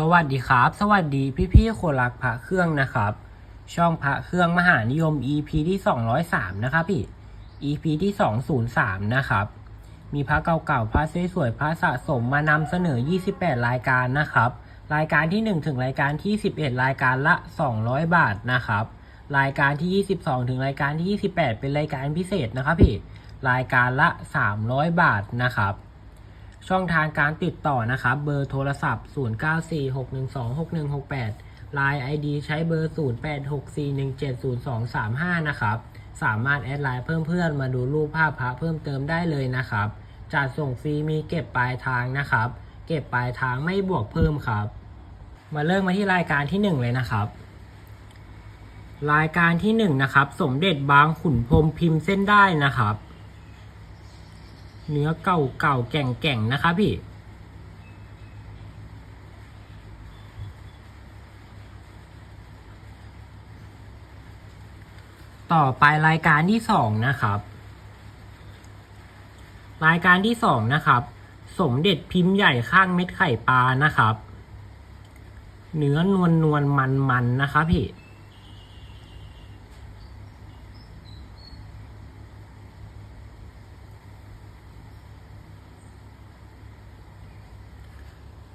สวัสดีครับ สวัสดีพี่ๆคนรักพระเครื่องนะครับ ช่องพระเครื่องมหานิยม EP ที่203นะครับพี่ EP ที่203นะครับ มีพระเก่าๆพระสวยๆพระสะสมมานำเสนอ 28 รายการนะครับ รายการที่ 1 ถึงรายการที่ 11 รายการละ 200 บาทนะครับ รายการที่ 22 ถึงรายการที่ 28 เป็นรายการพิเศษนะครับพี่ รายการละ 300 บาทนะครับ ช่องทางการติดต่อนะครับ เบอร์โทรศัพท์ 0946126168 Line ID ใช้เบอร์ 0864170235 นะครับ สามารถแอดไลน์เพิ่มเพื่อนมาดูรูปภาพพระเพิ่มเติมได้เลยนะครับจัดส่งฟรีมีเก็บปลายทางนะครับ เก็บปลายทางไม่บวกเพิ่มครับ มาเริ่มมาที่รายการที่ 1 เลยนะครับ รายการที่1นะครับ สมเด็จบางขุนพรมพิมพ์เส้นได้นะครับ เนื้อเก่าเก่าแก่งแก่งนะครับพี่ ต่อไปรายการที่สองนะครับ รายการที่สองนะครับ สมเด็จพิมพ์ใหญ่ข้างเม็ดไข่ปลานะครับ เนื้อนวลนวลมันมันนะครับพี่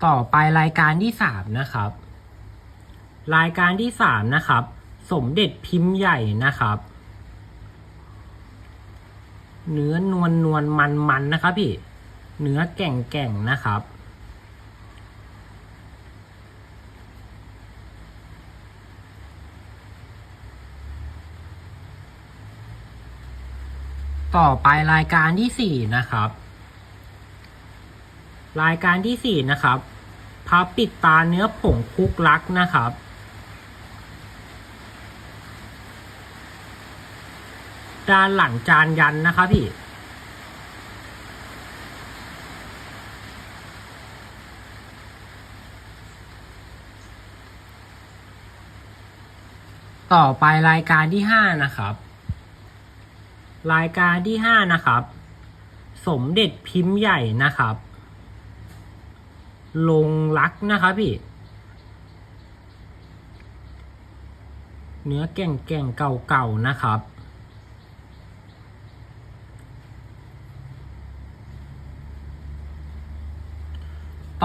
ต่อไปรายการที่สามนะครับ รายการที่สามนะครับ สมเด็จพิมพ์ใหญ่นะครับ เนื้อนวลนวลมันมันนะครับพี่ เนื้อแก่งแก่งนะครับต่อไปรายการที่สี่นะครับ รายการที่สี่นะครับ พับปิดตาเนื้อผงคุกลักนะครับ ด้านหลังจานยันนะครับพี่ ต่อไปรายการที่ห้านะครับ รายการที่ห้านะครับ สมเด็จพิมพ์ใหญ่นะครับ ลงรักนะครับพี่ เนื้อแก่งแก่งเก่าๆนะครับ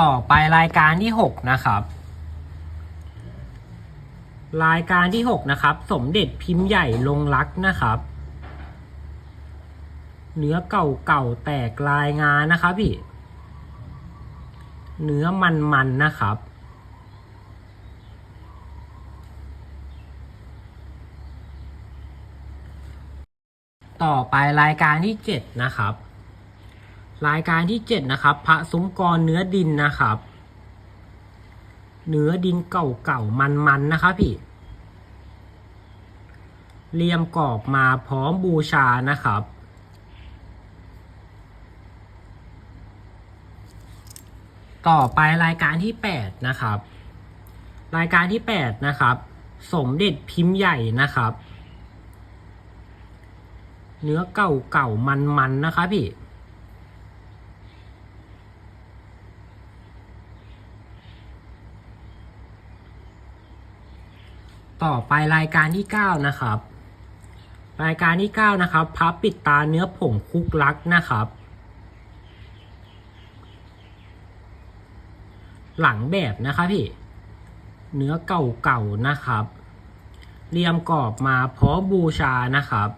ต่อไปรายการที่หกนะครับ รายการที่หกนะครับ สมเด็จพิมพ์ใหญ่ลงรักนะครับเนื้อเก่าๆแตกลายงานนะครับพี่ เนื้อมันๆนะครับ ต่อไปรายการที่เจ็ดนะครับ รายการที่เจ็ดนะครับ พระซุ้มกรเนื้อดินนะครับ เนื้อดินเก่าๆ มันๆ นะครับพี่เรียมกรอบมาพร้อมบูชานะครับ ต่อไปรายการที่แปดนะครับ รายการที่แปดนะครับ สมเด็จพิมพ์ใหญ่นะครับ เนื้อเก่าเก่ามันมันนะครับพี่ต่อไปรายการที่เก้านะครับ รายการที่เก้านะครับ พับปิดตาเนื้อผงคุกลักนะครับ หลังแบบนะครับพี่ เนื้อเก่าๆนะครับ เรียมกรอบมาเพร้อมบูชานะครับ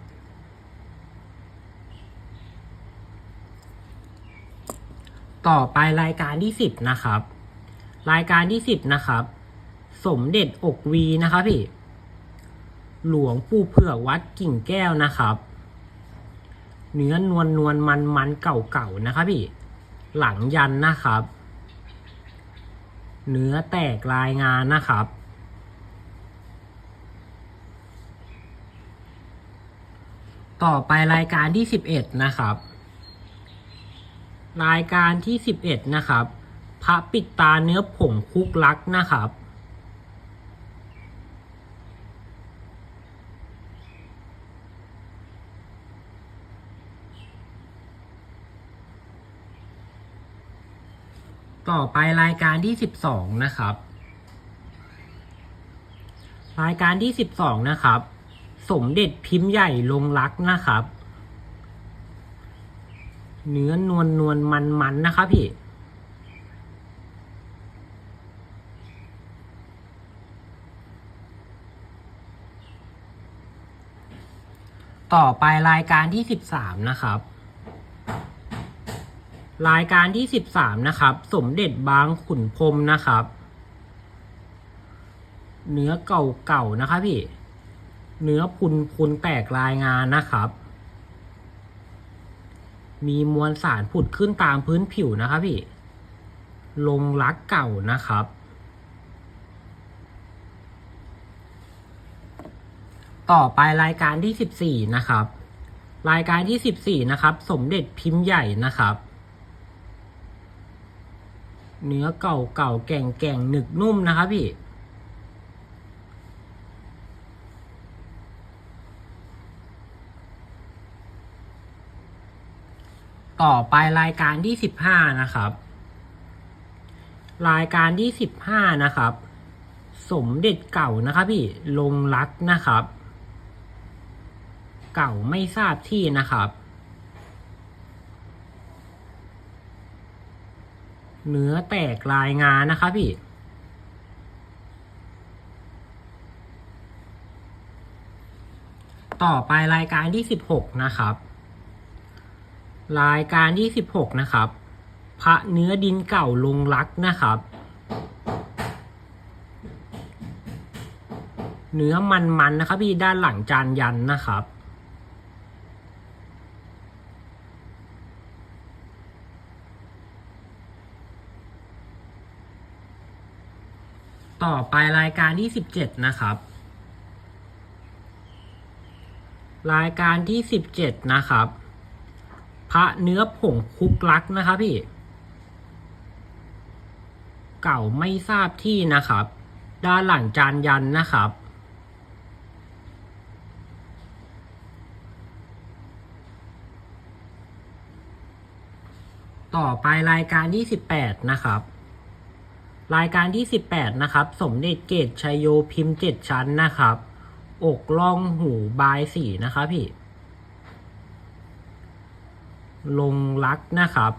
ต่อไปรายการที่สิบนะครับ รายการที่สิบนะครับ สมเด็จอกวีนะครับพี่ หลวงปู่เผือกวัดกิ่งแก้วนะครับ เนื้อนวลนวลมันมันเก่าๆนะครับพี่ หลังยันนะครับ เนื้อแตกลายงานนะครับ ต่อไปรายการที่สิบเอ็ดนะครับ รายการที่สิบเอ็ดนะครับ พระปิดตาเนื้อผงคุกลักนะครับ ต่อไปรายการที่สิบสองนะครับ รายการที่สิบสองนะครับ สมเด็จพิมพ์ใหญ่ลงรักนะครับ เนื้อนวลนวลมันมันนะครับพี่ต่อไปรายการที่สิบสามนะครับ รายการที่สิบสามนะครับ สมเด็จบางขุนพรมนะครับ เนื้อเก่าๆ นะครับพี่ เนื้อพุนพุนแตกรายงานนะครับ มีมวลสารผุดขึ้นตามพื้นผิวนะครับพี่ ลงรักเก่านะครับ ต่อไปรายการที่สิบสี่นะครับ รายการที่สิบสี่นะครับ สมเด็จพิมพ์ใหญ่นะครับ เนื้อเก่าเก่าแก่งแก่งหนึกนุ่มนะครับพี่ ต่อไปรายการที่สิบห้านะครับ รายการที่สิบห้านะครับ สมเด็จเก่านะครับพี่ลงรักนะครับ เก่าไม่ทราบที่นะครับ เนื้อแตกลายงานนะครับพี่ ต่อไปรายการที่สิบหกนะครับ รายการที่สิบหกนะครับ พระเนื้อดินเก่าลงรักนะครับ เนื้อมันๆนะครับพี่ด้านหลังจานยันนะครับ ต่อไปรายการที่สิบเจ็ดนะครับ รายการที่สิบเจ็ดนะครับ พระเนื้อผงคุกลักนะครับพี่ เก่าไม่ทราบที่นะครับ ด้านหลังจานยันนะครับต่อไปรายการที่สิบแปดนะครับ รายการที่สิบแปดนะครับ สมเด็จเกตชัยโยพิมพ์เจ็ดชั้นนะครับ อกล่องหูบายสีนะครับพี่ ลงรักนะครับ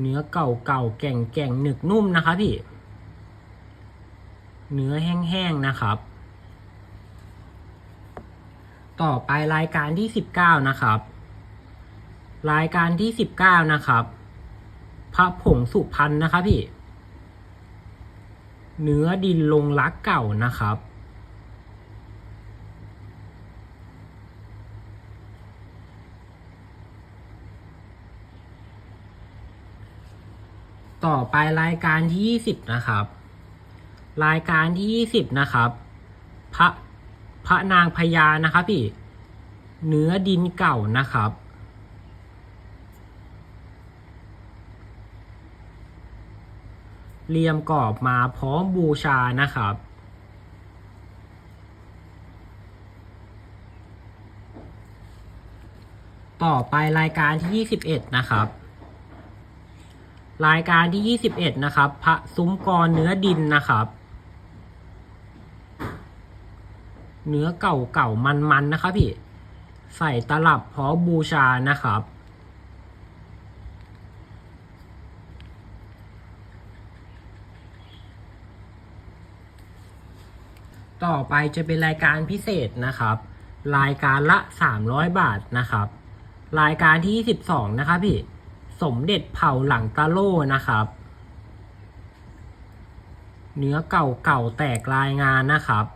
เนื้อเก่าเก่าแก่งแก่งหนึกนุ่มนะครับพี่ เนื้อแห้งๆนะครับ ต่อไปรายการที่สิบเก้านะครับ รายการที่สิบเก้านะครับ พระผงสุพรรณนะครับพี่ เนื้อดินลงรักเก่านะครับ ต่อไปรายการที่ยี่สิบนะครับ รายการที่ยี่สิบนะครับ พระพระนางพญานะครับพี่ เนื้อดินเก่านะครับ เรียมกรอบมาพร้อมบูชานะครับ ต่อไปรายการที่ 21 นะครับ รายการที่ 21 นะครับ พระซุ้มกรเนื้อดินนะครับเนื้อเก่าเก่ามันมันๆนะครับพี่ ใส่ตลับพร้อมบูชานะครับ ต่อไปจะเป็นรายการพิเศษนะครับ รายการละ 300 บาทนะครับ รายการที่22นะครับพี่ สมเด็จเผ่าหลังตาโล่นะครับ เนื้อเก่าเก่าๆแตกรายงานนะครับ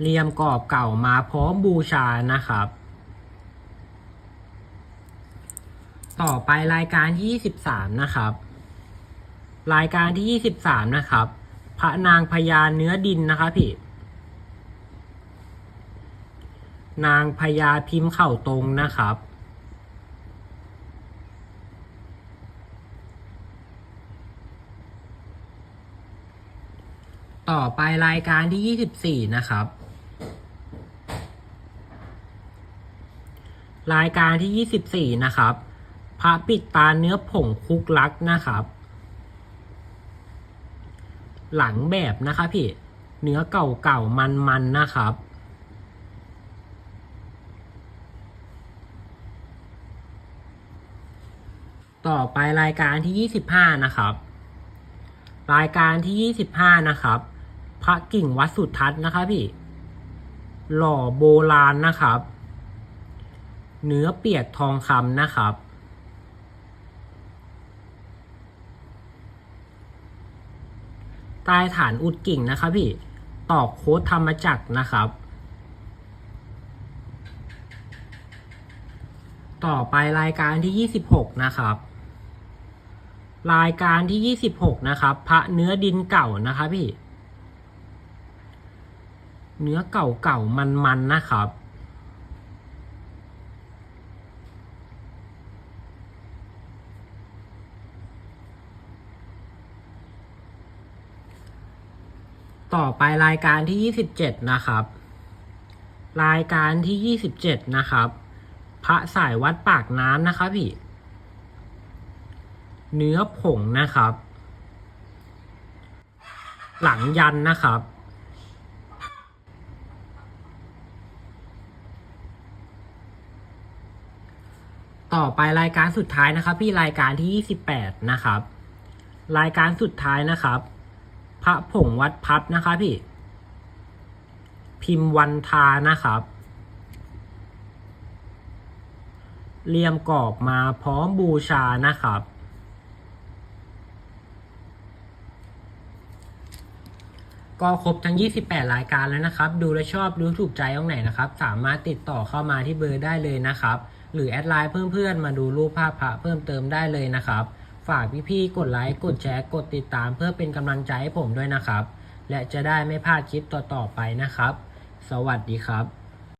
เรียมกรอบเก่ามาพร้อมบูชานะครับ ต่อไปรายการที่23 นะครับ รายการที่ 23 นะครับ พระนางพญาเนื้อดินนะครับพี่ นางพญาพิมพ์เข่าตรงนะครับ ต่อไปรายการที่ 24 นะครับ รายการที่ 24 นะครับ พระปิดตาเนื้อผงคุกลักนะครับ หลังแบบนะคะพี่เนื้อเก่าๆมันๆนะครับต่อไปรายการที่ 25 นะครับ รายการที่ 25 นะครับ พระกิ่งวัดสุทัศน์นะครับพี่ หล่อโบราณนะครับ เนื้อเปียกทองคำนะครับ ใต้ฐานอุดกิ่งนะครับพี่ตอกโค้ดธรรมจักรนะครับ ต่อไปรายการที่ 26 นะครับ รายการที่ 26 นะครับ พระเนื้อดินเก่านะครับพี่ เนื้อเก่าๆมันๆนะครับ ต่อไปรายการที่27นะครับ รายการที่27นะครับ พระสายวัดปากน้ำนะครับพี่ เนื้อผงนะครับ หลังยันนะครับ ต่อไปรายการสุดท้ายนะครับ พี่รายการที่28นะครับ รายการสุดท้ายนะครับ ระผงวัดพับนะครับพี่ พิมพ์วันทานะครับเรียมกรอบมาพร้อมบูชานะครับ ก็ครบทั้ง 28 รายการแล้วนะครับ ดูแลชอบดูถูกใจตรงไหนนะครับ สามารถติดต่อเข้ามาที่เบอร์ได้เลยนะครับ หรือแอดไลน์เพื่อนๆมาดูรูปภาพพระเพิ่มเติมได้เลยนะครับ ฝากพี่ๆ กดไลค์ กดแชร์ กดติดตาม เพื่อเป็นกำลังใจให้ผมด้วยนะครับ และจะได้ไม่พลาดคลิปต่อๆไปนะครับ สวัสดีครับ